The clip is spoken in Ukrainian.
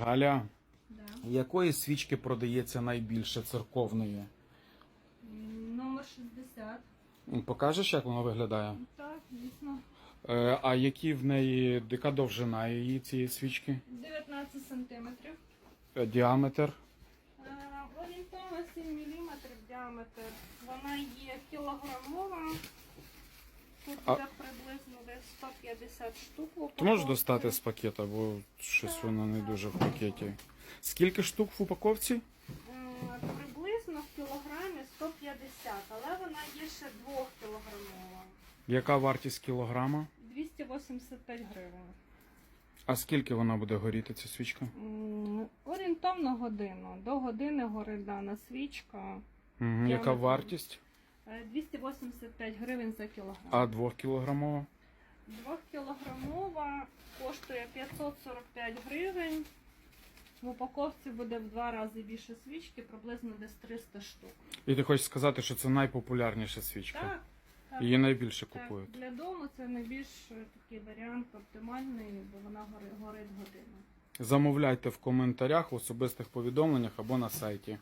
Галя, Да. якої свічки продається найбільше церковної? Номер 60. Покажеш, як воно виглядає? Так, дійсно. Е, а які в неї яка довжина її цієї свічки? 19 сантиметрів. Е, Діаметр? Е, Орієнтовно 7 мм діаметр. Вона є кілограмова. Тут А- 150 штук. Ти можеш достати з пакета, бо щось воно не дуже в пакеті. Скільки штук в упаковці? Приблизно в кілограмі 150, але вона є ще 2 кілограмова. Яка вартість кілограма? 285 гривень. А скільки вона буде горіти, ця свічка? М, Орієнтовно годину. До години горить дана свічка. Мгм. Яка вартість? Е, 285 гривень за кілограм. А 2 кілограмова? Двохкілограмова коштує 545 гривень. В упаковці буде в два рази більше свічки, приблизно десь 300 штук. І ти хочеш сказати, що це найпопулярніша свічка. Так. Її найбільше так. купують. Для дому це найбільш е, такий варіант оптимальний, бо вона горить годину. Замовляйте в коментарях, в особистих повідомленнях або на сайті.